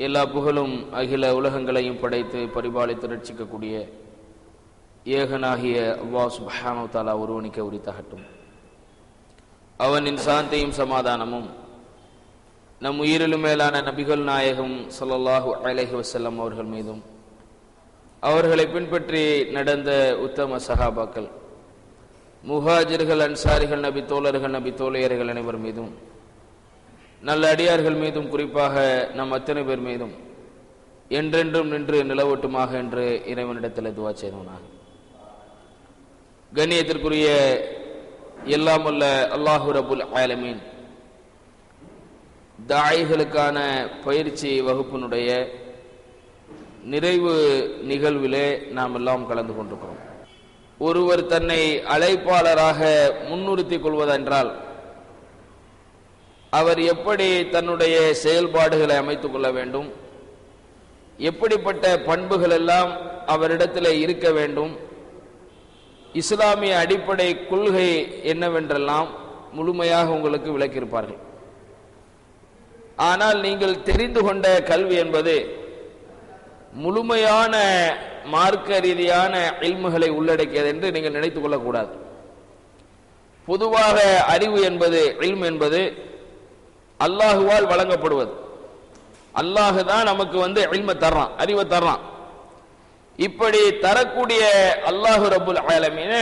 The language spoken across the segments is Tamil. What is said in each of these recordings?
எல்லா புகழும் அகில உலகங்களையும் படைத்து பரிபாலித்து ரட்சிக்கக்கூடிய ஏகனாகிய அல்லாஹ் சுப்ஹானஹு தாலா ஒருவனிக்க உரித்தாகட்டும். அவனின் சாந்தியும் சமாதானமும் நம் உயிரிலும் மேலான நபிகள் நாயகம் சல்லல்லாஹு அலஹி வசல்லம் அவர்கள் மீதும் அவர்களை பின்பற்றி நடந்த உத்தம சஹாபாக்கள் முஹாஜிர்கள் அன்சாரிகள் நபி தோழர்கள் நபி தோழையர்கள் அனைவர் மீதும் நல்ல அடியார்கள் மீதும் குறிப்பாக நம் அத்தனை பேர் மீதும் என்றென்றும் நின்று நிலவட்டுமாக என்று இறைவனிடத்தில் துவா செய்தவனாக கண்ணியத்திற்குரிய எல்லாம் உள்ள அல்லாஹு ரபுல் ஆலமீன் தாய்களுக்கான பயிற்சி வகுப்பினுடைய நிறைவு நிகழ்விலே நாம் எல்லாம் கலந்து கொண்டிருக்கிறோம். ஒருவர் தன்னை அழைப்பாளராக முன்னிறுத்திக் கொள்வதென்றால் அவர் எப்படி தன்னுடைய செயல்பாடுகளை அமைத்துக் கொள்ள வேண்டும்? எப்படிப்பட்ட பண்புகள் எல்லாம் அவரிடத்தில் இருக்க வேண்டும்? இஸ்லாமிய அடிப்படை கொள்கை என்னவென்றெல்லாம் முழுமையாக உங்களுக்கு விளக்கியிருப்பார்கள். ஆனால் நீங்கள் தெரிந்து கொண்ட கல்வி என்பது முழுமையான மார்க்க ரீதியான இல்முகளை உள்ளடக்கியது என்று நீங்கள் நினைத்துக் கொள்ளக்கூடாது. பொதுவாக அறிவு என்பது இல்மு என்பது அல்லாஹுவால் வழங்கப்படுவது. அல்லாஹு தான் நமக்கு வந்து எளிமை தர்றான் அறிவை தர்றான். இப்படி தரக்கூடிய அல்லாஹு ரபுல் ஆலமீன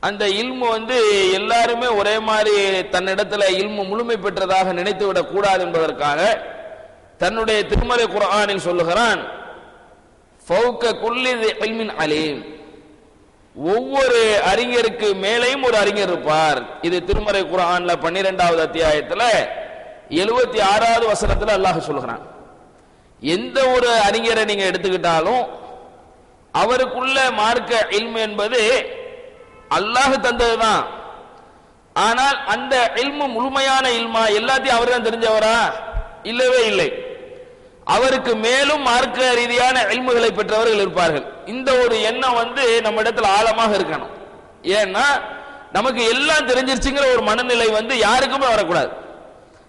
அந்த இல்மு வந்து எல்லாருமே ஒரே மாதிரி தன்னிடத்தில் இல்மு முழுமை பெற்றதாக நினைத்து விடக் கூடாது என்பதற்காக தன்னுடைய திருமலை குரானில் சொல்லுகிறான் ஃபவுக்க குல்லி இல்மின் அலீம். ஒவ்வொரு அறிஞருக்கு மேலேயும் ஒரு அறிஞர் இருப்பார். இது திருமறை குரான்ல பன்னிரெண்டாவது அத்தியாயத்துல எழுபத்தி ஆறாவது வசனத்துல அல்லாஹ் சொல்கிறான். எந்த ஒரு அறிஞரை நீங்க எடுத்துக்கிட்டாலும் அவருக்குள்ள மார்க்க இல்மு என்பது அல்லாஹ் தந்ததுதான். ஆனால் அந்த இல்மு முழுமையான இல்மா எல்லாத்தையும் அவர் தான் தெரிஞ்சவரா? இல்லவே இல்லை. அவருக்கு மேலும் மார்க்க ரீதியான எல்முகளை பெற்றவர்கள் இருப்பார்கள். இந்த ஒரு எண்ணம் வந்து நம்ம இடத்துல ஆழமாக இருக்கணும். ஏன்னா நமக்கு எல்லாம் தெரிஞ்சிருச்சுங்கிற ஒரு மனநிலை வந்து யாருக்குமே வரக்கூடாது.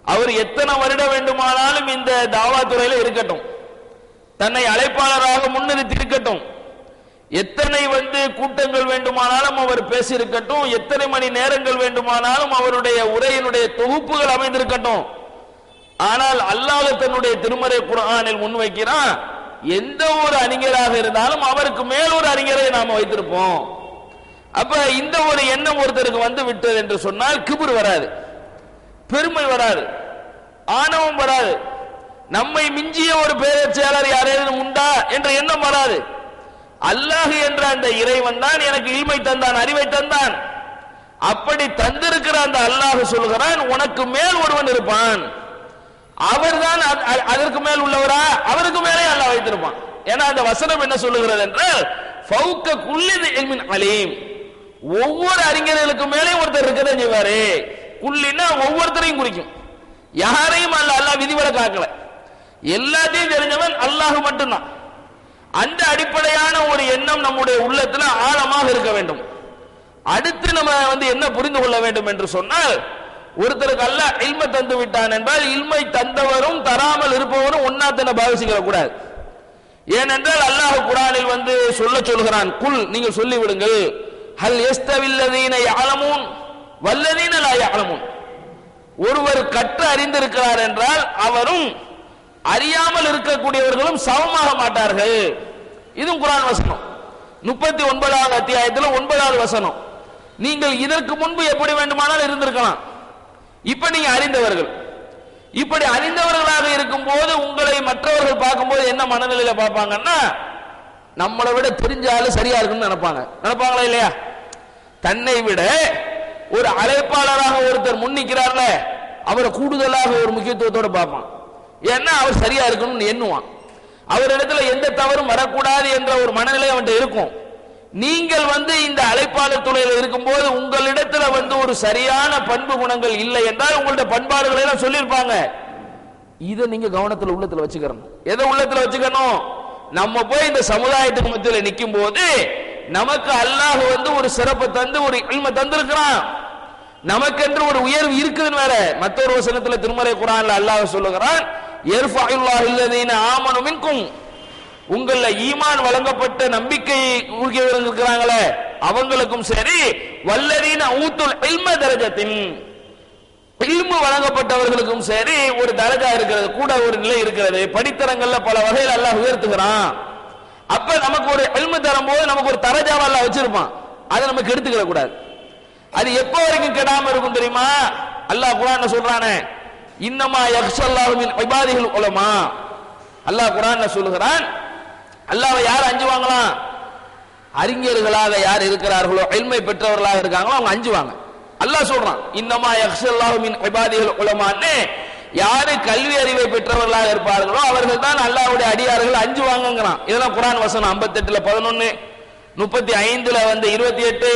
அவர் எத்தனை வருடம் வேண்டுமானாலும் இந்த தாவா துறையில இருக்கட்டும். தன்னை அழைப்பாளராக முன்னிறுத்தி இருக்கட்டும். எத்தனை வந்து கூட்டங்கள் வேண்டுமானாலும் அவர் பேசியிருக்கட்டும். எத்தனை மணி நேரங்கள் வேண்டுமானாலும் அவருடைய உரையினுடைய தொகுப்புகள் அமைந்திருக்கட்டும். ஆனால் அல்லாஹ் தன்னுடைய திருமறை குரானில் முன்வைக்கிறான் எந்த ஒரு அறிஞராக இருந்தாலும் அவருக்கு மேல் ஒரு அறிஞரை நாம வைத்திருப்போம். அப்ப இந்த ஒரு எண்ணம் ஒருத்தருக்கு வந்து விட்டது என்று சொன்னால் கிபுர் வராது பெருமை வராது ஆணவம் வராது. நம்மை மிஞ்சிய ஒரு பேரச்செயலர் யாரேனும் உண்டா என்ற எண்ணம் வராது. அல்லாஹ் என்ற அந்த இறைவன் தான் எனக்கு இல்மை தந்தான் அறிவை தந்தான். அப்படி தந்திருக்கிற அந்த அல்லாஹ் சொல்கிறான் உனக்கு மேல் ஒருவன் இருப்பான். அவர்தான் அதற்கு மேல் உள்ளவரா? அவருக்கு மேலே அல்லாஹ் வைத்திருப்பான். ஏன்னா அந்த வசனம் என்ன சொல்லுகிறது என்றால் ஃபௌக்க குல்லிது இல்மின் அலீம். ஒவ்வொரு அறிஞர்களுக்கு மேலே ஒருத்தர் இருக்கிறத செய்வாரு. குள்ளின்னா ஒவ்வொருத்தரையும் குறிக்கும். யாரையும் அல்ல அல்லாஹ் விதிவிலக்கு ஆக்கல. எல்லாத்தையும் தெரிஞ்சவன் அல்லாஹ் மட்டும்தான். அந்த அடிப்படையான ஒரு எண்ணம் நம்முடைய உள்ளத்துல ஆழமாக இருக்க வேண்டும். அடுத்து நம்ம வந்து என்ன புரிந்து கொள்ள வேண்டும் என்று சொன்னால் ஒருத்தருக்கு அல்ல இல்ம தந்து விட்டான் என்றால் இல்மை தந்தவரும் தராமல் இருப்பவரும் ஒன்னா தன்னை பாவிச்சுக்கிற கூடாது. ஏனென்றால் அல்லாஹ் குரானில் வந்து சொல்ல சொல்கிறான் குல் நீங்கள் சொல்லிவிடுங்கள். ஹல் எஸ்தவில்லதீன யாழமுன் வல்லதீன லா யாழமுன் ஒருவர் கற்று அறிந்திருக்கிறார் என்றால் அவரும் அறியாமல் இருக்கக்கூடியவர்களும் சமமாக மாட்டார்கள். இதுவும் குரான் வசனம். முப்பத்தி ஒன்பதாவது அத்தியாயத்தில் ஒன்பதாவது வசனம். நீங்கள் இதற்கு முன்பு எப்படி வேண்டுமானால் இருந்திருக்கலாம். இப்ப நீங்க அறிந்தவர்கள். இப்படி அறிந்தவர்களாக இருக்கும் போது உங்களை மற்றவர்கள் பார்க்கும்போது என்ன மனநிலையில பார்ப்பாங்கன்னா நம்மளை விட தெரிஞ்சாலும் சரியா இருக்குன்னு நினைப்பாங்க. நினைப்பாங்களா இல்லையா? தன்னை விட ஒரு அழைப்பாளராக ஒருத்தர் முன்னிக்கிறார்ல அவரை கூடுதலாக ஒரு முக்கியத்துவத்தோட பார்ப்பான். ஏன்னா அவர் சரியா இருக்கணும்னு எண்ணுவான். அவரிடத்துல எந்த தவறும் வரக்கூடாது என்ற ஒரு மனநிலை அவன்கிட்ட இருக்கும். நீங்கள் வந்து இந்த அழைப்பாளர் துறையில் இருக்கும்போது உங்களிடத்துல வந்து ஒரு சரியான பண்பு குணங்கள் இல்லை என்றால் உங்களுடைய பண்பாடுகளை எல்லாம் சொல்லியிருப்பாங்க. இதை நீங்க கவனத்தில் உள்ளத்துல வச்சுக்கணும். எதை உள்ளத்துல வச்சுக்கணும்? நம்ம போய் இந்த சமுதாயத்துக்கு மத்தியில் நிற்கும் போது நமக்கு அல்லாஹ் வந்து ஒரு சிறப்பை தந்து ஒரு இல்மை தந்திருக்கிறான். நமக்கென்று ஒரு உயர்வு இருக்குதுன்னு வேற. மற்றொரு வசனத்தில் திருமலை குரான்ல அல்லாஹ் சொல்லுகிறான் எர்ஃபுல்லாஹ் இல்லதீன ஆமனு மின்கும். உங்கள ஈமான் வழங்கப்பட்ட நம்பிக்கை இருக்கிறாங்களே அவங்களுக்கும் சரி வல்லதீன ஊத்துல் இல்ம தரஜத்தின் இல்மு வழங்கப்பட்டவர்களுக்கும் சரி ஒரு தரஜா இருக்கிறது கூட ஒரு நிலை இருக்கிறது. படித்தரங்கள்ல பல வகையில் அல்லாஹ் உயர்த்துகிறான். அப்ப நமக்கு ஒரு இல்மு தரும்போது நமக்கு ஒரு தரஜாவை வச்சிருப்பான். அதை நமக்கு எடுத்துக்கிற கூடாது. அது எப்போ வரைக்கும் கெடாம இருக்கும் தெரியுமா? அல்லாஹ் குரான் சொல்றானே இன்னமா யக்ஷல்லாஹு மின் இபாதிகள் உலமா. அல்லாஹ் குரான் சொல்லுகிறான் அல்லாவை யார் அஞ்சுவாங்களாம்? அறிஞர்களாக யார் இருக்கிறார்களோ எல்மை பெற்றவர்களாக இருக்காங்களோ அவங்க அஞ்சுவாங்க. அல்லாஹ் சொல்றான் இன்னமா யக்ஷல்லாஹு மின் இபாதிகள் உலமான்னு. யாரு கல்வி அறிவை பெற்றவர்களாக இருப்பார்களோ அவர்கள் தான் அல்லாவுடைய அடியார்கள் அஞ்சுவாங்கங்கிறான். இதெல்லாம் குரான் வசனம் 58ல 11 முப்பத்தி ஐந்துல வந்து இருபத்தி எட்டு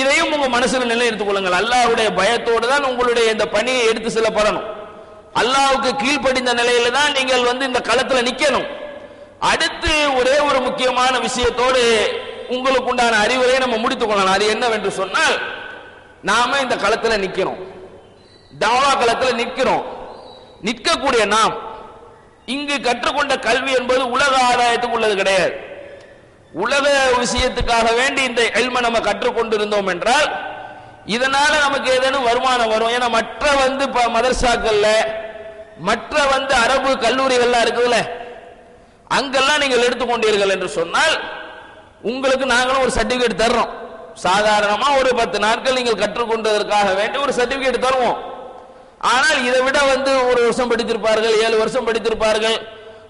இதையும் உங்க மனசுல நிலைநிறுத்துக் கொள்ளுங்கள். அல்லாவுடைய பயத்தோடு தான் உங்களுடைய இந்த பணியை எடுத்து செல்லப்படணும். அல்லாவுக்கு கீழ்ப்படிந்த நிலையில தான் நீங்கள் வந்து இந்த களத்துல நிக்கணும். அடுத்து ஒரே ஒரு முக்கியமான விஷயத்தோடு உங்களுக்கு உண்டான அறிவுரையை நம்ம முடித்துக் கொள்ளலாம். அது என்னவென்று சொன்னால் நாம இந்த களத்துல நிக்கிறோம் தாவா களத்துல நிக்கிறோம். நிற்கக்கூடிய நாம் இங்கு கற்றுக்கொண்ட கல்வி என்பது உலக ஆதாயத்துக்கு உள்ளது கிடையாது. உலக விஷயத்துக்காக வேண்டி இந்த எல்மை நம்ம கற்றுக்கொண்டிருந்தோம் என்றால் இதனால நமக்கு ஏதேனும் வருமானம் வரும். ஏன்னா மற்ற வந்து இப்ப மதர்சாக்கள்ல மற்ற வந்து அரபு கல்லூரிகள்லாம் இருக்குதுல்ல அங்கெல்லாம் நீங்கள் எடுத்துக்கொண்டீர்கள் என்று சொன்னால் உங்களுக்கு நாங்களும் ஒரு சர்டிபிகேட் தர்றோம். சாதாரணமா ஒரு பத்து நாட்கள் நீங்கள் கற்றுக்கொண்டதற்காக வேண்டி ஒரு சர்டிபிகேட் தருவோம். ஆனால் இதை விட வந்து ஒரு வருஷம் படித்திருப்பார்கள் ஏழு வருஷம் படித்திருப்பார்கள்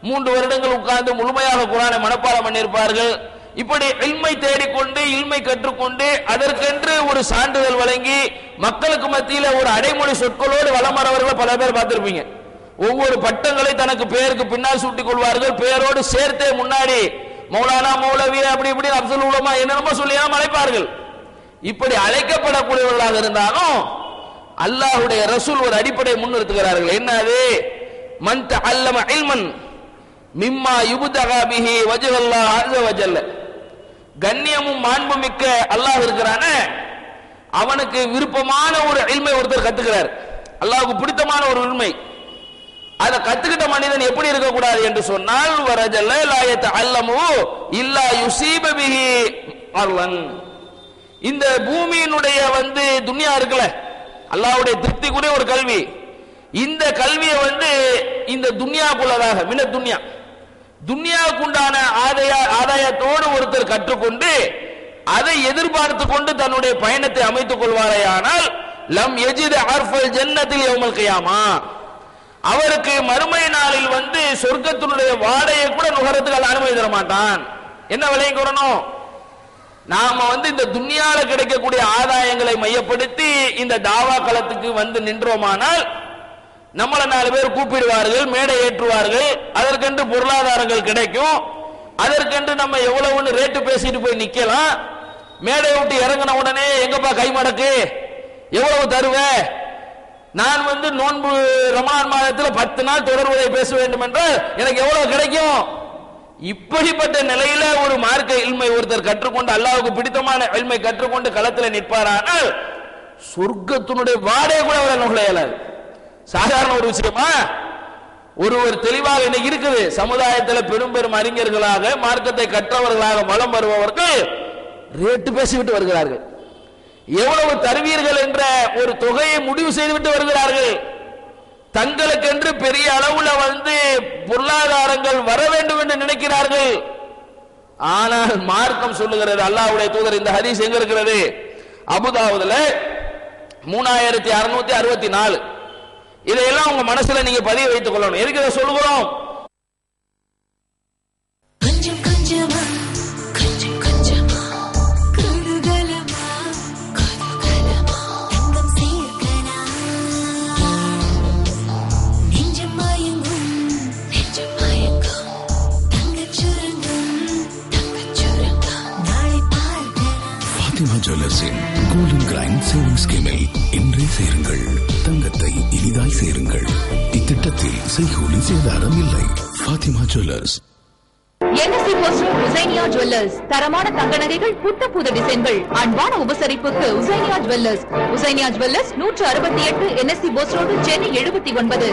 மூன்று வருடங்கள் உட்கார்ந்து முழுமையாக குரானை மனப்பாடம் பண்ணியிருப்பார்கள். இப்படி இல்மை தேடிக்கொண்டு இல்மை கற்றுக்கொண்டு அதற்கென்று ஒரு சான்றிதழ் வழங்கி மக்களுக்கு மத்தியில் ஒரு அடைமொழி சொற்களோடு வலம் வரவர்களை பல பேர் பார்த்திருப்பீங்க. ஒவ்வொரு பட்டங்களை தனக்கு பெயருக்கு பின்னால் சூட்டிக் கொள்வார்கள். பெயரோடு சேர்த்தே முன்னாடி மௌலானா மௌலவி அப்படி இப்படி அப்துல் உலமா என்னென்னமோ சொல்லியாம அழைப்பார்கள். இப்படி அழைக்கப்படக்கூடியவர்களாக இருந்தாலும் அல்லாஹ்வுடைய ரசூல் ஒரு அடிப்படை முன்னிறுத்துகிறார்கள். என்னது? மன் அல்லம இல்மன் மிம்மா யுபுதகா பிஹி வஜ்ஹல்லாஹ் அஸ்ஸ வஜல்ல கண்ணியமும் மாண்பு மிக்க அல்லாஹ் இருக்கிறானே. அவனுக்கு விருப்பமான ஒரு இல்மை ஒருத்தர் கத்துக்கிறார். அல்லாஹுக்கு பிடித்தமான ஒரு உண்மை அதை கத்துக்கிட்ட மனிதன் எப்படி இருக்கக்கூடாது என்று சொன்னால் வரஜல்ல லாயத்த அல்லமு இல்லா யுசீபபிஹி பிஹி இந்த பூமியினுடைய வந்து துன்யா இருக்குல்ல அல்லாஹ்வுடைய கூட ஒரு கல்வி. இந்த கல்வியை வந்து இந்த துன்யாக்குள்ளதாக மின துன்யா. துன்யாவுக்குண்டான ஆதாய ஆதாயத்தோடு ஒருத்தர் கற்றுக்கொண்டு அதை எதிர்பார்த்து கொண்டு தன்னுடைய பயணத்தை அமைத்துக் கொள்வாரேயானால் லம் எஜித் அர்ஃபல் ஜன்னத்தில் யௌமல் கியாமா. அவருக்கு மறுமை நாளில் வந்து சொர்க்கத்தினுடைய வாடையை கூட நுகரத்துக்கு அல்ல அனுமதி தர மாட்டான். என்ன விலையும் கூறணும்? நாம வந்து இந்த துன்யால கிடைக்கக்கூடிய ஆதாயங்களை மையப்படுத்தி இந்த தாவா களத்துக்கு வந்து நின்றோமானால் நம்மள நாலு பேர் கூப்பிடுவார்கள் மேடை ஏற்றுவார்கள் அதற்கென்று பொருளாதாரங்கள் கிடைக்கும் அதற்கென்று நம்ம எவ்வளவுன்னு ரேட்டு பேசிட்டு போய் நிக்கலாம் மேடை விட்டு இறங்கின உடனே எங்கப்பா கை மடக்கு எவ்வளவு தருவ? நான் வந்து நோன்பு ரமான் மாதத்தில் பத்து நாள் தொடர்புடைய பேச வேண்டும் என்றால் எனக்கு எவ்வளவு கிடைக்கும்? இப்படிப்பட்ட நிலையில ஒரு மார்க்க இல்மை ஒருத்தர் கற்றுக்கொண்டு அல்லாவுக்கு பிடித்தமான இல்மை கற்றுக்கொண்டு களத்தில் நிற்பாரானால் சொர்க்கத்தினுடைய வாடகை கூட அவரை நுழைய இயலாது. சாதாரண ஒரு விஷயமா? ஒருவர் தெளிவாக இன்னைக்கு இருக்குது. சமுதாயத்தில் பெரும் பெரும் அறிஞர்களாக மார்க்கத்தை கற்றவர்களாக மலம் வருபவர்கள் ரேட்டு பேசிவிட்டு வருகிறார்கள். எவ்வளவு தருவீர்கள் என்ற ஒரு தொகையை முடிவு செய்துவிட்டு வருகிறார்கள். தங்களுக்கென்று பெரிய அளவுல வந்து பொருளாதாரங்கள் வர வேண்டும் என்று நினைக்கிறார்கள். ஆனால் மார்க்கம் சொல்லுகிறது அல்லாவுடைய தூதர் இந்த ஹதீஸ் எங்க இருக்கிறது? அபுதாவுதுல மூணாயிரத்தி அறுநூத்தி அறுபத்தி நாலு இதையெல்லாம் உங்க மனசுல நீங்க பதிய வைத்துக் கொள்ளணும். எதுக்கு இதை சொல்லுகிறோம்? சேருங்கள். தங்கத்தை இனிதாய் சேருங்கள். இத்திட்டத்தில் செய்கூலி சேதாரம் இல்லை. Fathima jewellers. NSC poster Husainiya jewellers தரமான தங்க நகைகள் புத்த புது டிசைன்கள். அன்பான உபசரிப்புக்கு உசைனியா ஜுவல்லர்ஸ் உசைனியா ஜுவல்லர்ஸ் நூற்று அறுபத்தி எட்டு என்எஸ்சி போஸ் ரோடு சென்னை எழுபத்தி ஒன்பது.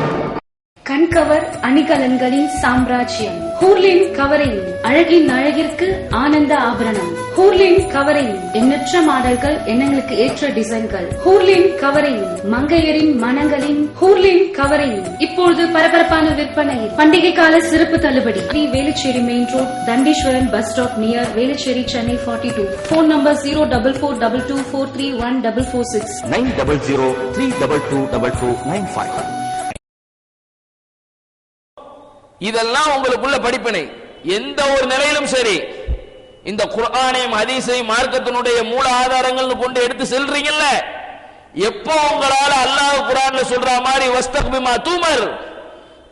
கண்கவர் அணிகலன்களின் சாம்ராஜ்யம். ஹூர்லின் கவரிங் அழகின் அழகிற்கு ஆனந்த ஆபரணம். ஹூர்லின் கவரிங் எண்ணற்ற மாடல்கள் எண்ணங்களுக்கு ஏற்ற டிசைன்கள். ஹூர்லின் கவரிங் மங்கையரின் மனங்களின் ஹூர்லின் கவரிங் இப்பொழுது பரபரப்பான விற்பனை பண்டிகை கால சிறப்பு தள்ளுபடி. Velachery main road Thandeeswaran bus stop near Velachery Chennai forty two phone number zero double four double two four three one double four six nine double zero three double two double two nine five இதெல்லாம் உங்களுக்குள்ள படிப்பினை. எந்த ஒரு நிலையிலும் சரி. இந்த குர்ஆனையும் ஹதீஸையும் மார்க்கத்தினுடைய மூல ஆதாரங்கள்னு கொண்டு எடுத்து செல்றீங்கல்ல? எப்போ உங்களால அல்லாஹ் குர்ஆன்ல சொல்ற மாதிரி வஸ்தக்பிமா தூமர்?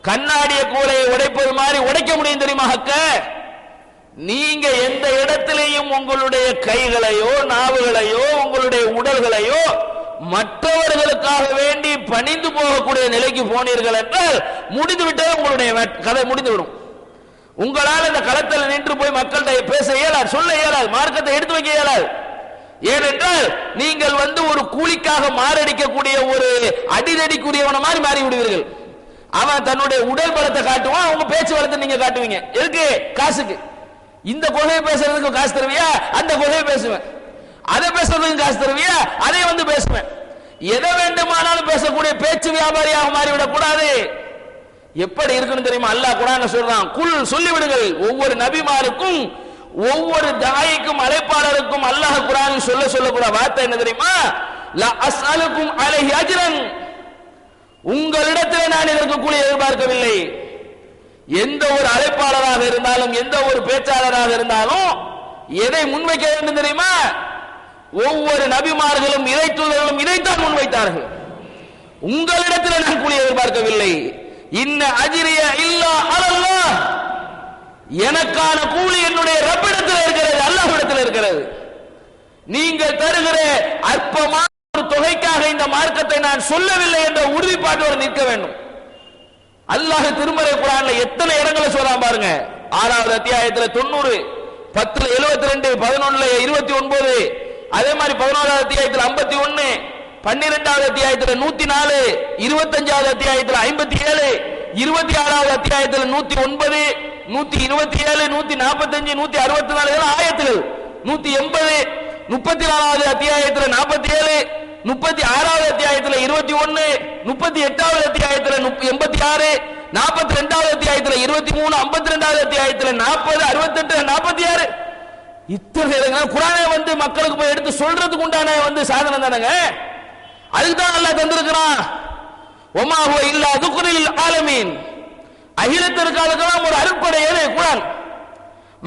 கண்ணாடிய கூலையை உடைப்பது மாதிரி உடைக்க முடியும் தெரியுமா ஹக்க? நீங்க எந்த இடத்திலையும் உங்களுடைய கைகளையோ நாவுகளையோ உங்களுடைய உடல்களையோ மற்றவர்களுக்காக வேண்டி பணிந்து போகக்கூடிய நிலைக்கு போனீர்கள் என்றால் முடிந்துவிட்டே உங்களுடைய கதை முடிந்துவிடும். உங்களால் இந்த களத்தில் நின்று போய் மக்கள்கிட்ட பேச இயலாது சொல்ல இயலாது மார்க்கத்தை எடுத்து வைக்க இயலாது. ஏனென்றால் நீங்கள் வந்து ஒரு கூலிக்காக மாரடிக்கக்கூடிய ஒரு அடிதடிக்குரியவன மாதிரி மாறி விடுவீர்கள். அவன் தன்னுடைய உடல் பலத்தை காட்டுவான் அவங்க பேச்சு வளத்தை நீங்க காட்டுவீங்க. எதுக்கு? காசுக்கு. இந்த கொள்கையை பேசுறதுக்கு காசு தருவியா? அந்த கொள்கையை பேசுவேன். அதை பேசுறதுக்கு காசு தருவியா? அதை வந்து பேசுவேன். எதை வேண்டுமானாலும் பேசக்கூடிய பேச்சு வியாபாரியாக மாறிவிடக் கூடாது எப்படி இருக்குன்னு தெரியுமா? அல்லாஹ் குரான் சொல்றான் குல் சொல்லிவிடுங்கள். ஒவ்வொரு நபிமாருக்கும் ஒவ்வொரு தாய்க்கும் அழைப்பாளருக்கும் அல்லாஹ் குரான் சொல்ல சொல்லக்கூட வார்த்தை என்ன தெரியுமா? லா அஸ்அலுக்கும் அலைஹி அஜ்ரன். உங்களிடத்தில் நான் இதற்கு கூலி எதிர்பார்க்கவில்லை. எந்த ஒரு அழைப்பாளராக இருந்தாலும் எந்த ஒரு பேச்சாளராக இருந்தாலும் எதை முன்வைக்க வேண்டும் தெரியுமா? ஒவ்வொரு நபிமார்களும் இறை தூதர்களும் இதைத்தான் முன்வைத்தார்கள். உங்களிடத்தில் நான் கூலி எதிர்பார்க்கவில்லை. இன்ன அஜிரிய இல்லா அலல்லாஹ். எனக்கான கூலி என்னுடைய ரப்பிடத்தில் இருக்கிறது அல்லாஹ்விடத்தில் இருக்கிறது. நீங்கள் தருகிற அற்பமான ஒரு தொகைக்காக இந்த மார்க்கத்தை நான் சொல்லவில்லை என்ற உறுதிப்பாட்டோடு நிற்க வேண்டும். அல்லாஹ் திருமறை குரான்ல எத்தனை இடங்களை சொல்றான் பாருங்க. ஆறாவது அத்தியாயத்தில் தொண்ணூறு பத்துல எழுபத்தி ரெண்டு பதினொன்னுல இருபத்தி ஒன்பது அதே மாதிரி பதினோராவது அத்தியாயத்தில் ஐம்பத்தி ஒன்னு பன்னிரெண்டாவது அத்தியாயத்துல நூத்தி நாலு இருபத்தஞ்சாவது அத்தியாயத்துல ஐம்பத்தி ஏழு இருபத்தி ஆறாவது அத்தியாயத்துல நூத்தி ஒன்பது நூத்தி இருபத்தி ஏழு நூத்தி நாற்பத்தஞ்சு நூத்தி அறுபத்தி நாலு ஆயத்தில் நூத்தி எண்பது முப்பத்தி நாலாவது அத்தியாயத்துல நாற்பத்தி ஏழு முப்பத்தி ஆறாவது அத்தியாயத்துல இருபத்தி ஒன்னு முப்பத்தி எட்டாவது அத்தியாயத்துல எண்பத்தி ஆறு நாற்பத்தி ரெண்டாவது அத்தியாயத்துல இருபத்தி மூணு ஐம்பத்தி ரெண்டாவது அத்தியாயத்துல நாற்பது அறுபத்தெட்டு நாற்பத்தி ஆறு இத்தனை குரானை வந்து மக்களுக்கு போய் எடுத்து சொல்றதுக்கு உண்டான வந்து சாதனம் தானங்க? அதுக்கு தான் நல்லா தந்திருக்கிறான் ஒமாஹுவ இல்லா துக்குரில் ஆலமீன். அகிலத்திற்காலுக்கெல்லாம் ஒரு அருட்படை எது குரான்.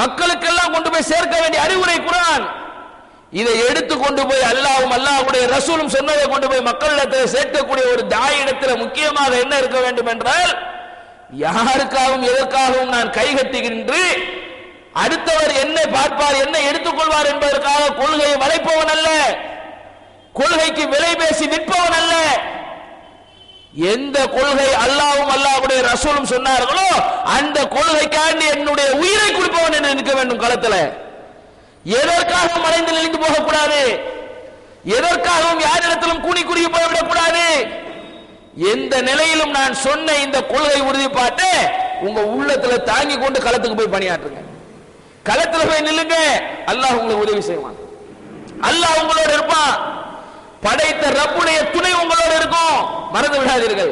மக்களுக்கெல்லாம் கொண்டு போய் சேர்க்க வேண்டிய அறிவுரை குரான். இதை எடுத்து கொண்டு போய் அல்லாவும் அல்லாஹ்வுடைய ரசூலும் சொன்னதை கொண்டு போய் மக்களிடத்தில் சேர்க்கக்கூடிய ஒரு தாயிடத்தில் முக்கியமாக என்ன இருக்க வேண்டும் என்றால் யாருக்காகவும் எதற்காகவும் நான் கைகட்டுகின்று அடுத்தவர் என்ன பார்ப்பார் என்ன எடுத்துக்கொள்வார் என்பதற்காக கொள்கையை வளைப்பவன் அல்ல. கொள்கைக்கு விலை பேசி நிற்பவன் அல்ல. எந்த கொள்கை அல்லாவும் அல்லாவுடைய ரசூலும் சொன்னார்களோ அந்த கொள்கைக்காண்டி என்னுடைய உயிரை கொடுப்பவன் என்று நிற்க வேண்டும் களத்துல. எதற்காக மறைந்து நெளிந்து போகக்கூடாது. எதற்காகவும் யாரிடத்திலும் கூனி குறுகி போய்விடக்கூடாது எந்த நிலையிலும் நான் சொன்ன இந்த கொள்கை உறுதிப்பாட்டை உங்க உள்ளத்துல தாங்கி கொண்டு களத்துக்கு போய் பணியாற்றுங்க. களத்துல போய் நில்லுங்க. அல்லாஹ் உங்களுக்கு உதவி செய்வான். அல்லாஹ் உங்களோட இருப்பான். படைத்த ரப்புடைய துணை உங்களோட இருக்கும். மறந்து விடாதீர்கள்.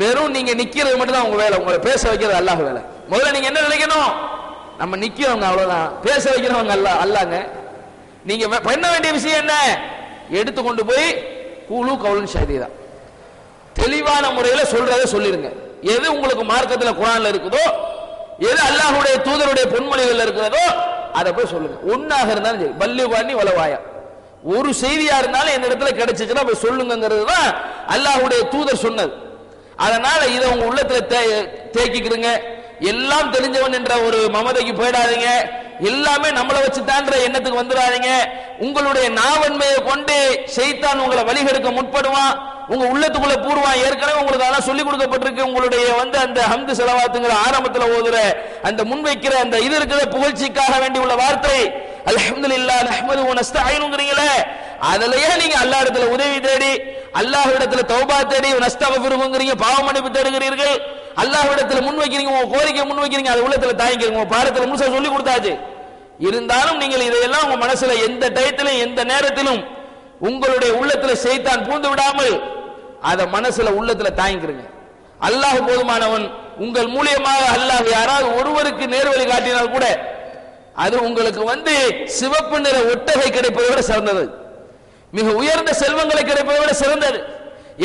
வெறும் நீங்க நிக்கிறது மட்டும் தான் உங்க வேலை. உங்களை பேச வைக்கிறது அல்லாஹ் வேலை. முதல்ல நீங்க என்ன நினைக்கணும்? நம்ம நிக்கிறவங்க அவ்வளவுதான். பேச வைக்கிறவங்க அல்ல அல்லாங்க. நீங்க பண்ண வேண்டிய விஷயம் என்ன? எடுத்து கொண்டு போய் கூலு கவுலன் சதீதா தெளிவான முறையில சொல்றத சொல்லிருங்க. எது உங்களுக்கு மார்க்கத்துல குரான்ல இருக்குதோ எது அல்லாஹுடைய தூதருடைய பொன்மொழிகள் இருக்கிறதோ அதை போய் சொல்லுங்க. ஒன்னாக இருந்தாலும் சரி. பல்லி பண்ணி வளவாயா ஒரு செய்தியா இருந்தாலும் எந்த இடத்துல கிடைச்சிச்சுன்னா போய் சொல்லுங்கிறது தான் அல்லாஹுடைய தூதர் சொன்னது. அதனால இதை உங்க உள்ளத்துல தே- தேக்கிக்கிறீங்க எல்லாம் தெரிஞ்சவன் என்ற ஒரு மமதைக்கு போயிடாதீங்க. எல்லாமே நம்மளை வச்சு தான்ற எண்ணத்துக்கு வந்துடாதீங்க. உங்களுடைய நாவன்மையை கொண்டு செய்தான் உங்களை வழிகெடுக்க முற்படுவான். உங்க உள்ளத்துக்குள்ள பூர்வான் ஏற்கனவே உங்களுக்கு அதெல்லாம் சொல்லி கொடுக்கப்பட்டிருக்கு. உங்களுடைய வந்து அந்த ஹம்து செலவாத்துங்கிற ஆரம்பத்தில் ஓதுற அந்த முன்வைக்கிற அந்த இது இருக்கிற புகழ்ச்சிக்காக வேண்டி உள்ள வார்த்தை அல்ஹம்துலில்லாஹ் நஹ்மது வ நஸ்தஈனுங்கறீங்களே அதுலயே நீங்க அல்லாஹ் இடத்துல உதவி தேடி அல்லாஹ் இடத்துல தௌபா தேடி நஸ்தகஃபிருங்கறீங்க பாவ மன்னிப்பு தேடுகிறீர்கள் அல்லாஹ்விடத்துல முன் வைக்கிறீங்க உங்க கோரிக்கை முன் வைக்கிறீங்க அது உள்ளத்துல தாங்கிக்கிறீங்க. உங்க பாடத்துல முழுசா சொல்லி கொடுத்தாச்சு. இருந்தாலும் நீங்கள் இதையெல்லாம் உங்க மனசுல எந்த டயத்திலும் எந்த நேரத்திலும் உங்களுடைய உள்ளத்துல செய்தான் பூந்து விடாமல் அதை மனசுல உள்ளத்துல தாங்கிக்கிறீங்க அல்லாஹ் போதுமானவன். உங்கள் மூலியமாக அல்லாஹ் யாராவது ஒருவருக்கு நேர்வழி காட்டினால் கூட அது உங்களுக்கு வந்து சிவப்பு நிற ஒட்டகை கிடைப்பதை விட சிறந்தது. மிக உயர்ந்த செல்வங்களை கிடைப்பதை விட சிறந்தது.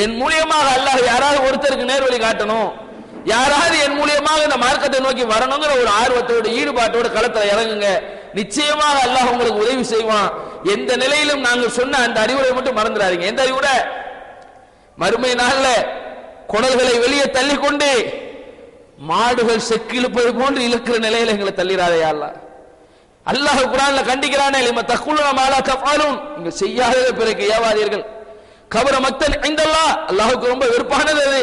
என் மூலியமாக அல்லாஹ் யாராவது ஒருத்தருக்கு நேர்வழி காட்டணும். யாராவது என் மூலியமாக இந்த மார்க்கத்தை நோக்கி வரணுங்கிற ஒரு ஆர்வத்தோடு ஈடுபாட்டோடு களத்தில் இறங்குங்க. நிச்சயமாக அல்லாஹ் உங்களுக்கு உதவி செய்வான். எந்த நிலையிலும் நாங்கள் சொன்ன அந்த அறிவுரை மட்டும் மறந்துடாதீங்க. எந்த அறிவுரை? மறுமை நாள்ல குடல்களை வெளியே தள்ளி கொண்டு மாடுகள் செக்கு இழுப்பது போன்று இழுக்கிற நிலையில எங்களை தள்ளிடாதே யாரெல்லாம் அல்லாஹ் குரான்ல கண்டிக்கிறானே லிம தக்குலுன மாலா கஃபாலும் நீங்க செய்யாத பிறகு ஏவாதீர்கள். கபர மக்தன் ஐந்தல்லா அல்லாஹ்வுக்கு ரொம்ப வெறுப்பானது அது.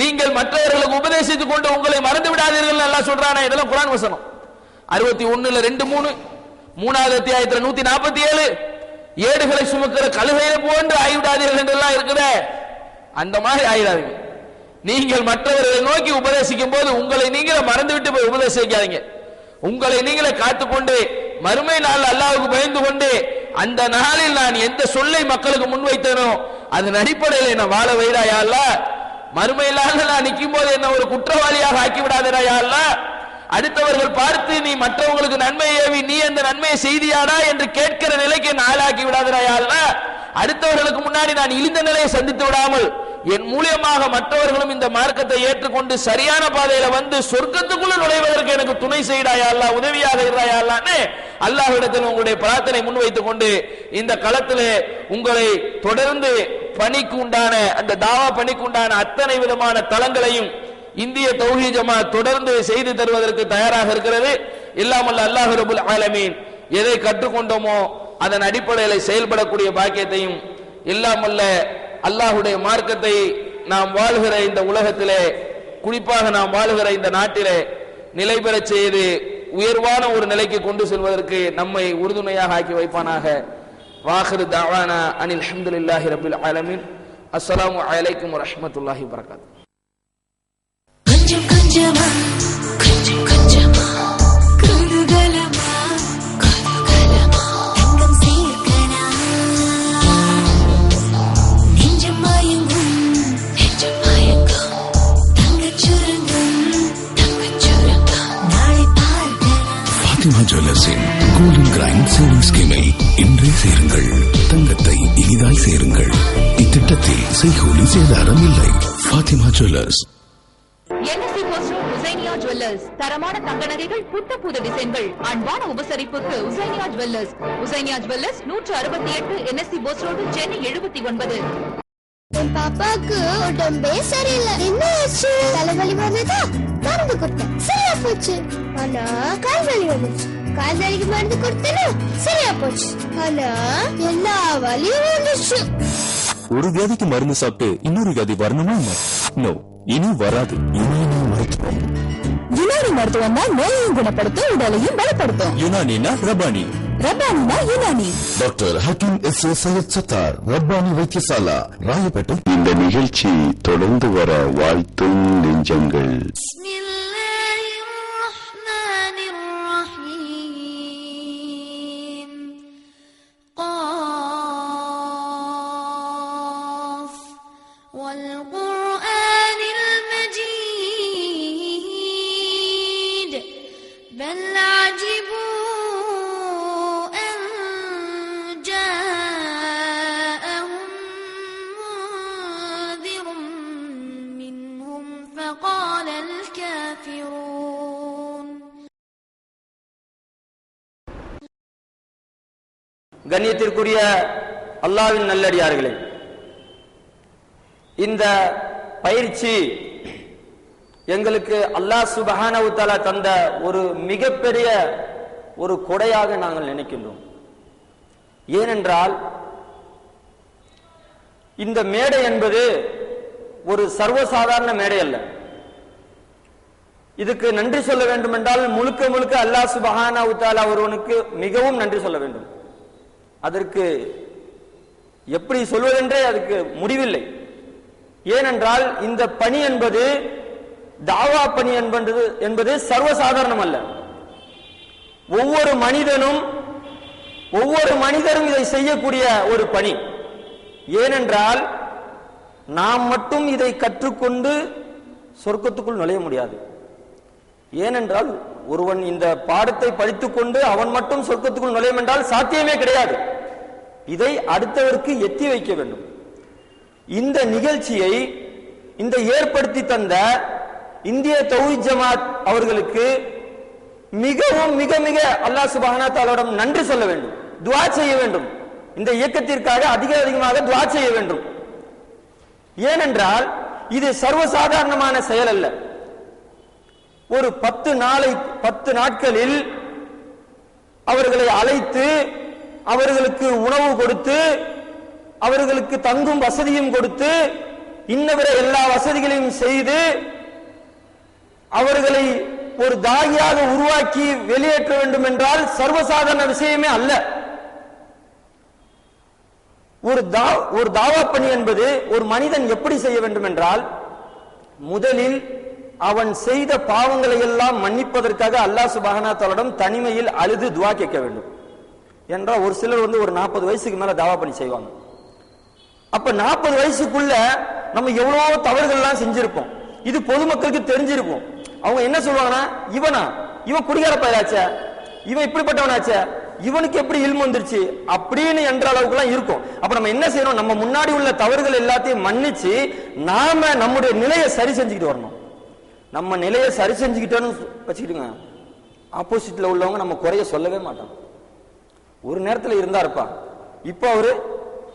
நீங்கள் மற்றவர்களுக்கு உபதேசித்துக் கொண்டு உங்களை மறந்து விடாதீர்கள் நல்லா சொல்றானே இதெல்லாம் குரான் வசனம். அறுபத்தி ஒண்ணுல ரெண்டு மூணு மூணாவது அத்தியாயத்துல நூத்தி நாற்பத்தி ஏழு. ஏடுகளை சுமக்கிற கழுகையை போன்று ஆகிவிடாதீர்கள் என்றெல்லாம் இருக்குதே. அந்த மாதிரி ஆயிடாதீங்க நீங்கள் மற்றவர்களை நோக்கி உபதேசிக்கும் போது உங்களை நீங்களே மறந்துவிட்டு போய் உபதேசிக்காதீங்க. உங்களை நீங்களே காத்துக்கொண்டு மறுமை நாள் அல்லாவுக்கு பயந்து கொண்டு அந்த நாளில் நான் எந்த சொல்லை மக்களுக்கு முன்வைத்தேனோ அதன் அடிப்படையில் என்ன வாழ வைடாயா அல்ல. மறுமையிலாக நான் நிற்கும் போது என்ன ஒரு குற்றவாளியாக ஆக்கி விடாதராயா அல்ல? அடுத்தவர்கள் பார்த்து நீ மற்றவங்களுக்கு நன்மை ஏவி நீ அந்த நன்மையை செய்தியாடா என்று கேட்கிற நிலைக்கு நாளாக்கி விடாதராயா அல்ல? அடுத்தவர்களுக்கு முன்னாடி நான் இழிந்த நிலையை சந்தித்து விடாமல் என் மூலியமாக மற்றவர்களும் இந்த மார்க்கத்தை ஏற்றுக்கொண்டு சரியான பாதையில வந்து சொர்க்கத்துக்குள்ள நுழைவதற்கு எனக்கு துணை செய்தாயா அல்லா உதவியாக இருந்தாயா அல்லான்னு அல்லாஹ்விடத்தில் உங்களுடைய பிரார்த்தனை முன்வைத்துக் கொண்டு இந்த களத்திலே உங்களை தொடர்ந்து பணிக்கு உண்டான அந்த தாவா பணிக்கு உண்டான அத்தனை விதமான தளங்களையும் இந்திய தௌஹி ஜமா தொடர்ந்து செய்து தருவதற்கு தயாராக இருக்கிறது. இல்லாமல் அல்லாஹ் ரபுல் ஆலமீன் எதை கற்றுக்கொண்டோமோ அதன் அடிப்படையில் செயல்படக்கூடிய பாக்கியத்தையும் இல்லாமல்ல அல்லாஹுடைய மார்க்கத்தை நாம் வாழ்கிற இந்த உலகத்திலே குறிப்பாக நாம் வாழ்கிற இந்த நாட்டிலே நிலை பெறச் செய்து உயர்வான ஒரு நிலைக்கு கொண்டு செல்வதற்கு நம்மை உறுதுணையாக ஆக்கி வைப்பானாக. வாஹரு தாவானா அனில் அஹமதுல்லாஹி ரபில் ஆலமீன். அஸ்ஸலாமு அலைக்கும் வரஹ்மத்துல்லாஹி வரகாத் கொஞ்சம் கொஞ்சமா ஜுவல்லர்ஸின் கோல்டன் கிரைண்ட் சேவிங் ஸ்கீமில் இன்றே சேருங்கள். தங்கத்தை இனிதாய் சேருங்கள். இத்திட்டத்தில் செய்கூலி சேதாரம் இல்லை. ஃபாத்திமா ஜுவல்லர்ஸ் தரமான தங்க நகைகள் புத்த புது டிசைன்கள். அன்பான உபசரிப்புக்கு உசைனியா ஜுவல்லர்ஸ் உசைனியா ஜுவல்லர்ஸ் நூற்று அறுபத்தி எட்டு என்எஸ்சி போஸ்ட் ரோடு சென்னை எழுபத்தி ஒன்பது. என் பாப்பாக்கு உடம்பே சரியில்லை. என்ன ஆச்சு? தலைவலி வந்ததா? மருந்து கொடுத்தேன். சரியா போச்சு. ஆனா கால் வலி வந்துச்சு. கால் வலிக்கு மருந்து கொடுத்தேனா? சரியா போச்சு ஆனா எல்லா வலியும் வந்துச்சு. ஒரு வியாதிக்கு மருந்து சாப்பிட்டு இன்னொரு வியாதி வரணுமா? என்ன நோ இனி வராது யுனானி மருத்துவம் யுனானி மருத்துவம்னா நோயையும் குணப்படுத்தும் உடலையும் பலப்படுத்தும். யுனானினா ரபானி. ரபானினா Unani. Doctor Hakeem S A Syed Sattar Rabbani Vaidyasala Royapettah. இந்த நிகழ்ச்சி தொடர்ந்து வர வாழ்த்தும் நெஞ்சங்கள். கண்ணியத்திற்குரிய அல்லாவின் நல்லடியார்களே இந்த பயிற்சி எங்களுக்கு அல்லாஹ் சுபஹானஹு தஆலா தந்த ஒரு மிகப்பெரிய ஒரு கொடையாக நாங்கள் நினைக்கின்றோம். ஏனென்றால் இந்த மேடை என்பது ஒரு சர்வசாதாரண மேடை அல்ல. இதுக்கு நன்றி சொல்ல வேண்டும் என்றால் முழுக்க முழுக்க அல்லாஹ் சுபஹானா உத்தாலா ஒருவனுக்கு மிகவும் நன்றி சொல்ல வேண்டும். அதற்கு எப்படி சொல்வதென்றே அதுக்கு முடிவில்லை. ஏனென்றால் இந்த பணி என்பது தாவா பணி என்பது என்பது சர்வசாதாரணம் அல்ல ஒவ்வொரு மனிதனும் ஒவ்வொரு மனிதரும் இதை செய்யக்கூடிய ஒரு பணி. ஏனென்றால் நாம் மட்டும் இதை கற்றுக்கொண்டு சொர்க்கத்துக்குள் நுழைய முடியாது. ஏனென்றால் ஒருவன் இந்த பாடத்தை படித்துக்கொண்டு அவன் மட்டும் சொர்க்கத்துக்குள் நுழையும் என்றால் சாத்தியமே கிடையாது. இதை அடுத்தவருக்கு எத்தி வைக்க வேண்டும். இந்த நிகழ்ச்சியை இந்த ஏற்படுத்தி தந்த இந்திய தௌஹீத் ஜமாத் அவர்களுக்கு மிகவும் மிக மிக அல்லாஹ் சுபானா தாலோடம் நன்றி சொல்ல வேண்டும். துவா செய்ய வேண்டும். இந்த இயக்கத்திற்காக அதிக அதிகமாக துவா செய்ய வேண்டும். ஏனென்றால் இது சர்வசாதாரணமான செயல் அல்ல. ஒரு பத்து நாளை பத்து நாட்களில் அவர்களை அழைத்து அவர்களுக்கு உணவு கொடுத்து அவர்களுக்கு தங்கும் வசதியும் கொடுத்து இன்னவரை எல்லா வசதிகளையும் செய்து அவர்களை ஒரு தாகியாக உருவாக்கி வெளியேற்ற வேண்டும் என்றால் சர்வசாதாரண விஷயமே அல்ல. ஒரு தா ஒரு தாவா பணி என்பது ஒரு மனிதன் எப்படி செய்ய வேண்டும் என்றால் முதலில் அவன் செய்த பாவங்களை எல்லாம் மன்னிப்பதற்காக அல்லாஹ் சுபஹானா தஆலாவிடம் தனிமையில் அழுது துவா கேட்க வேண்டும். என்றால் ஒரு சிலர் வந்து ஒரு நாற்பது வயசுக்கு மேல தாவா பண்ணி செய்வாங்க. அப்ப நாற்பது வயசுக்குள்ள நம்ம எவ்வளவோ தவறுகள்லாம் செஞ்சிருப்போம். இது பொதுமக்களுக்கு தெரிஞ்சிருக்கும். அவங்க என்ன சொல்லுவாங்கன்னா இவனா? இவன் குடிகார பயிராச்ச இவன் இப்படிப்பட்டவனாச்சே? இவனுக்கு எப்படி இல்மு வந்துருச்சு? அப்படின்னு என்ற அளவுக்கு எல்லாம் இருக்கும். அப்ப நம்ம என்ன செய்யணும்? நம்ம முன்னாடி உள்ள தவறுகள் எல்லாத்தையும் மன்னிச்சு நாம நம்முடைய நிலையை சரி செஞ்சுக்கிட்டு வரணும். நம்ம நிலையை சரி செஞ்சுக்கிட்டோன்னு வச்சுக்கிட்டுங்க ஆப்போசிட்ல உள்ளவங்க நம்ம குறைய சொல்லவே மாட்டோம் ஒரு நேரத்தில் இருந்தா இருப்பா. இப்போ அவரு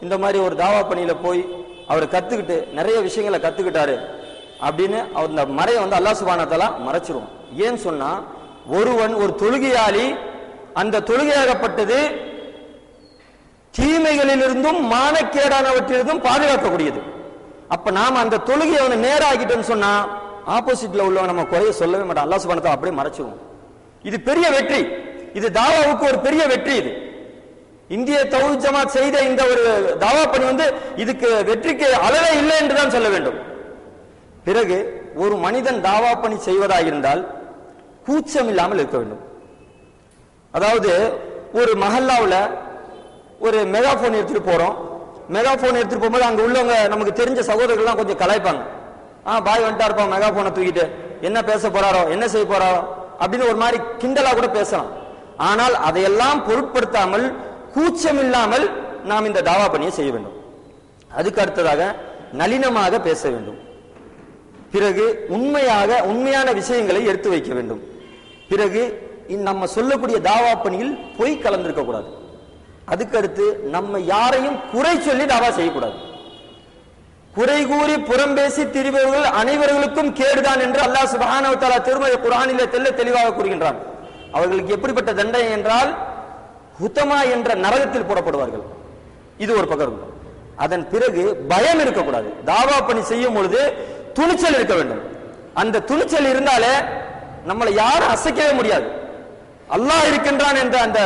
இந்த மாதிரி ஒரு தாவா பணியில போய் அவர் கத்துக்கிட்டு நிறைய விஷயங்களை கத்துக்கிட்டாரு அப்படின்னு அவர் இந்த மறையை வந்து அல்லா சுபானத்தாலா மறைச்சிருவோம் ஏன்னு சொன்னா ஒருவன் ஒரு தொழுகையாளி அந்த தொழுகையாகப்பட்டது தீமைகளிலிருந்தும் மானக்கேடானவற்றிலிருந்தும் பாதுகாக்கக்கூடியது. அப்ப நாம அந்த தொழுகையை அவனை நேராகிட்டோம்னு சொன்னா ஆப்போசிட்ல உள்ளவங்க நம்ம குறைய சொல்லவே மாட்டோம் அல்லாஹ் சுபானத்தை அப்படியே மறைச்சுவோம் இது பெரிய வெற்றி. இது தாவாவுக்கு ஒரு பெரிய வெற்றி இது. இந்திய தௌஹீத் ஜமாத் செய்த இந்த ஒரு தாவா பணி வந்து இதுக்கு வெற்றிக்கு அளவே இல்லை என்று தான் சொல்ல வேண்டும். பிறகு ஒரு மனிதன் தாவா பணி செய்வதாக இருந்தால் கூச்சம் இல்லாமல் இருக்க வேண்டும். அதாவது ஒரு மஹல்லாவில் ஒரு மெகாஃபோன் எடுத்துட்டு போறோம். மெகாஃபோன் எடுத்துட்டு போகும்போது அங்க உள்ளவங்க நமக்கு தெரிஞ்ச சகோதரர்கள்லாம் கொஞ்சம் கலாய்ப்பாங்க. ஆ பாய் வந்துட்டா இருப்பான் மெகாபோனை தூக்கிட்டு. என்ன பேச போறாரோ என்ன செய்ய போறாரோ அப்படின்னு ஒரு மாதிரி கிண்டலா கூட பேசலாம். ஆனால் அதையெல்லாம் பொருட்படுத்தாமல் கூச்சம் இல்லாமல் நாம் இந்த தாவா பணியை செய்ய வேண்டும். அதுக்கு அடுத்ததாக நளினமாக பேச வேண்டும். பிறகு உண்மையாக உண்மையான விஷயங்களை எடுத்து வைக்க வேண்டும். பிறகு நம்ம சொல்லக்கூடிய தாவா பணியில் பொய் கலந்திருக்க கூடாது அதுக்கடுத்து நம்ம யாரையும் குறை சொல்லி தாவா செய்யக்கூடாது. குறை கூறி புறம் பேசி திரிபவர்கள் அனைவர்களுக்கும் கேடுதான் என்று அல்லாஹ் சுபஹானஹு தஆலா திருமதி குரானிலே தெல்ல தெளிவாக கூறுகின்றான். அவர்களுக்கு எப்படிப்பட்ட தண்டனை என்றால் ஹுத்தமா என்ற நரகத்தில் போடப்படுவார்கள். இது ஒரு பக்கம். அதன் பிறகு பயம் இருக்கக்கூடாது. தாவா பணி செய்யும் பொழுது துணிச்சல் இருக்க வேண்டும். அந்த துணிச்சல் இருந்தாலே நம்மளை யாரும் அசைக்கவே முடியாது. அல்லாஹ் இருக்கின்றான் என்ற அந்த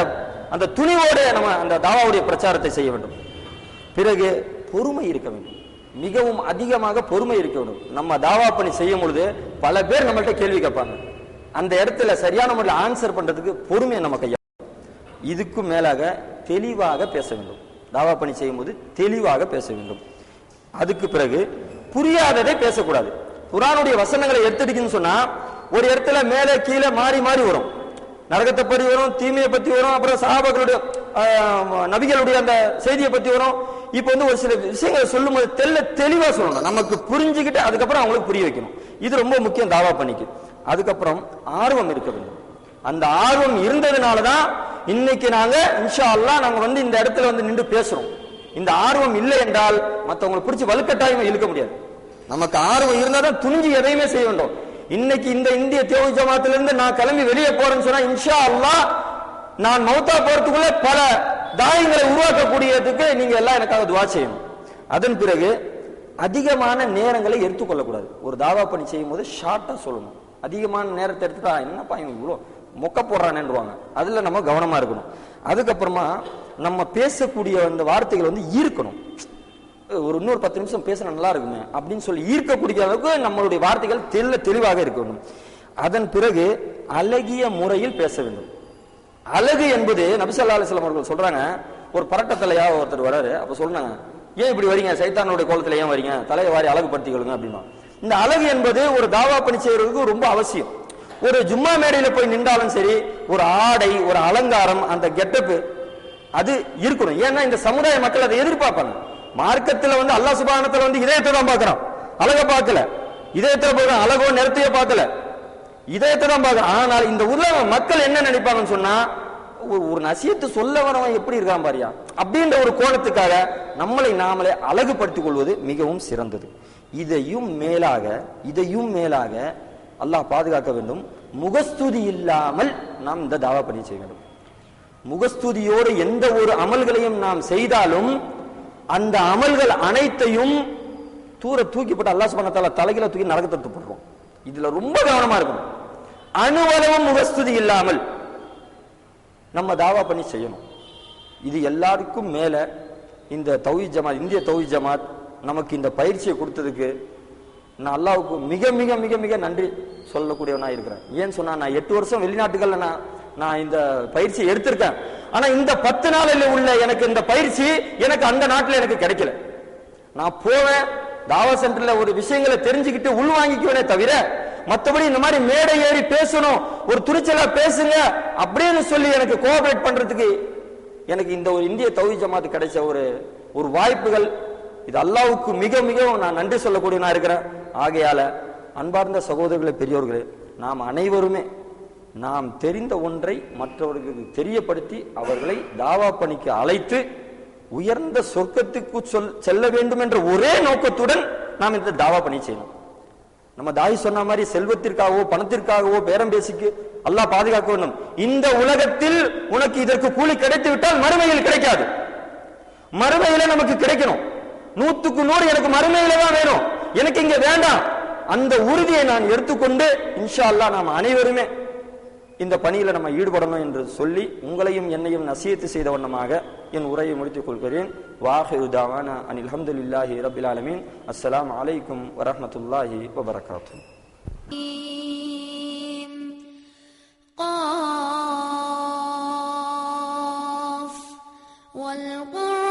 அந்த துணிவோடு நம்ம அந்த தாவாவுடைய பிரச்சாரத்தை செய்ய வேண்டும். பிறகு பொறுமை இருக்க வேண்டும். மிகவும் அதிகமாக பொறுமை இருக்க வேண்டும் நம்ம தாவா பணி செய்யும் பொழுது பல பேர் நம்மள்கிட்ட கேள்வி கேட்பாங்க. அந்த இடத்துல சரியான முறையில் ஆன்சர் பண்றதுக்கு பொறுமையை நம்ம கையா இதுக்கும் மேலாக தெளிவாக பேச வேண்டும். தாவா பணி செய்யும்போது தெளிவாக பேச வேண்டும். அதுக்கு பிறகு புரியாததை பேசக்கூடாது. குரானுடைய வசனங்களை எடுத்துட்டீங்கன்னு சொன்னா ஒரு இடத்துல மேலே கீழே மாறி மாறி வரும். நரகத்தை பற்றி வரும் தீமையை பத்தி வரும் அப்புறம் சஹாபாக்களுடைய நபிகளுடைய அந்த செய்தியை பத்தி வரும். இப்போ வந்து ஒரு சில விஷயங்களை சொல்லும்போது தெல்ல தெளிவா சொல்லணும். நமக்கு புரிஞ்சுக்கிட்டு அதுக்கப்புறம் அவங்களுக்கு புரிய வைக்கணும். இது ரொம்ப முக்கியம் தாவா பண்ணிக்கு. அதுக்கப்புறம் ஆர்வம் இருக்க வேண்டும். அந்த ஆர்வம் இருந்ததுனால தான் இன்னைக்கு நாங்க இன்ஷா அல்லா நாங்க வந்து இந்த இடத்துல வந்து நின்று பேசுறோம். இந்த ஆர்வம் இல்லை என்றால் மற்றவங்களை பிடிச்சி வலுக்கட்டாயமா இழுக்க முடியாது. நமக்கு ஆர்வம் இருந்தா தான் துணிஞ்சு எதையுமே செய்ய வேண்டும். இன்னைக்கு இந்த இந்திய தேவை ஜமாத்திலிருந்து நான் கிளம்பி வெளியே போறேன்னு சொன்னா இன்ஷா அல்லா நான் மௌத்தா போறதுக்குள்ள பல தாயங்களை உருவாக்கக்கூடியதுக்கு நீங்க எல்லாம் எனக்காக துவா செய்யணும். அதன் பிறகு அதிகமான நேரங்களை எடுத்துக்கொள்ளக்கூடாது. ஒரு தாவா பணி செய்யும் போது ஷார்ட்டா சொல்லணும். அதிகமான நேரத்தை எடுத்துட்டா என்னப்பா இவன் இவ்வளோ மொக்க போடுறானேன்றுவாங்க. அதுல நம்ம கவனமா இருக்கணும். அதுக்கப்புறமா நம்ம பேசக்கூடிய அந்த வார்த்தைகள் வந்து ஈர்க்கணும். ஒரு இன்னொரு பத்து நிமிஷம் பேசினா நல்லா இருக்குமே அப்படின்னு சொல்லி ஈர்க்கக்கூடிய அளவுக்கு நம்மளுடைய வார்த்தைகள் தெல்ல தெளிவாக இருக்கணும். அதன் பிறகு அழகிய முறையில் பேச வேண்டும். அழகு என்பது நபிசல்லா அலிஸ்லாம் அவர்கள் சொல்றாங்க. ஒரு பரட்ட தலையா ஒருத்தர் வராரு. அப்ப சொல்றாங்க ஏன் இப்படி வரீங்க? சைத்தானுடைய கோலத்துல ஏன் வரீங்க? தலையை வாரி அழகுபடுத்திக்கொள்ளுங்க அப்படின்னா இந்த அழகு என்பது ஒரு தாவா பணி செய்யறதுக்கு ரொம்ப அவசியம். ஒரு ஜும்மா மேடையில போய் நின்றாலும் சரி ஒரு ஆடை ஒரு அலங்காரம் அந்த கெட்டப்பு அது இருக்கணும். ஏன்னா இந்த சமுதாய மக்கள் அதை எதிர்பார்ப்பாங்க. மார்க்கத்தில் வந்து அல்லாஹ் சுபானத்தில் வந்து இதயத்தை தான் பார்க்குறான். அழகை பார்க்கல. இதயத்தில் பார்க்கறான் அழகோ நிறத்தையோ பார்க்கல. இதயத்தை தான் பார்க்கறான் ஆனால் இந்த உலக மக்கள் என்ன நினைப்பாங்கன்னு சொன்னா ஒரு நசியத்தை சொல்ல வரவன் எப்படி இருக்கான் பாரியா? அப்படின்ற ஒரு கோணத்துக்காக நம்மளை நாமளே அழகுபடுத்திக் கொள்வது மிகவும் சிறந்தது. இதையும் மேலாக இதையும் மேலாக அல்லாஹ் பாதுகாக்க வேண்டும். முகஸ்துதி இல்லாமல் நாம் இந்த தாவா பணி செய்ய வேண்டும். முகஸ்துதியோடு எந்த ஒரு அமல்களையும் நாம் செய்தாலும் அந்த அமல்கள் அனைத்தையும் தூர தூக்கிப்பட்டு அல்லாஹ் சுப்ஹானஹு தலைகளை தூக்கி நரகத்தை துப்பிடுறோம் இதுல ரொம்ப கவனமா இருக்கணும். அணுவளவும் முகஸ்துதி இல்லாமல் நம்ம தாவா பண்ணி செய்யணும். இது எல்லாருக்கும் மேல இந்த தௌஹி ஜமாத் இந்திய தௌஹி ஜமாத் நமக்கு இந்த பயிற்சியை கொடுத்ததுக்கு நான் அல்லாவுக்கு மிக மிக மிக மிக நன்றி சொல்லக்கூடியவனா இருக்கிறேன். ஏன்னு சொன்னா நான் எட்டு வருஷம் வெளிநாட்டுகள்ல நான் நான் இந்த பயிற்சியை எடுத்திருக்கேன். ஆனா இந்த பத்து நாளில் உள்ள எனக்கு இந்த பயிற்சி எனக்கு அந்த நாட்டில் எனக்கு கிடைக்கல. நான் போவேன் தாவா சென்டர்ல ஒரு விஷயங்களை தெரிஞ்சுக்கிட்டு உள் உள்வாங்கிக்குவேனே தவிர மற்றபடி இந்த மாதிரி மேடை ஏறி பேசணும் ஒரு துணிச்சலா பேசுங்க அப்படின்னு சொல்லி எனக்கு கோஆபரேட் பண்றதுக்கு எனக்கு இந்த ஒரு இந்திய தௌஹி ஜமாத் கிடைச்ச ஒரு ஒரு வாய்ப்புகள். இது அல்லாவுக்கு மிக மிகவும் நான் நன்றி சொல்லக்கூடிய நான் இருக்கிறேன். ஆகையால அன்பார்ந்த சகோதரர்களே பெரியோர்களே நாம் அனைவருமே நாம் தெரிந்த ஒன்றை மற்றவர்களுக்கு தெரியப்படுத்தி அவர்களை தாவா பணிக்கு அழைத்து உயர்ந்த சொர்க்கத்துக்கு சொல் செல்ல வேண்டும் என்ற ஒரே நோக்கத்துடன் நாம் இந்த தாவா பணி செய்யணும். நம்ம தாய் சொன்ன மாதிரி செல்வத்திற்காகவோ பணத்திற்காகவோ பேரம் பேசிக்கு அல்லாஹ் பாதுகாக்க வேண்டும். இந்த உலகத்தில் உனக்கு இதற்கு கூலி கிடைத்து விட்டால் மறுமையில் கிடைக்காது. மறுமையில நமக்கு கிடைக்கணும். நூத்துக்கு நூறு எனக்கு மறுமையில தான் வேணும். எனக்கு இங்க வேண்டாம். அந்த உறுதியை நான் எடுத்துக்கொண்டு இன்ஷா அல்லாஹ் நாம் அனைவருமே இந்த பணியில நம்ம ஈடுபடணும் என்று சொல்லி உங்களையும் என்னையும் நசியத்து செய்த வண்ணமாக என் உரையை முடித்துக் கொள்கிறேன் வாஹிரு தாவானா அனில் அல்ஹம்துலில்லாஹி ரபில் ஆலமீன் அஸ்ஸலாமு அலைக்கும் வரஹ்மத்துல்லாஹி வபரகாத்துஹு قاف والقرآن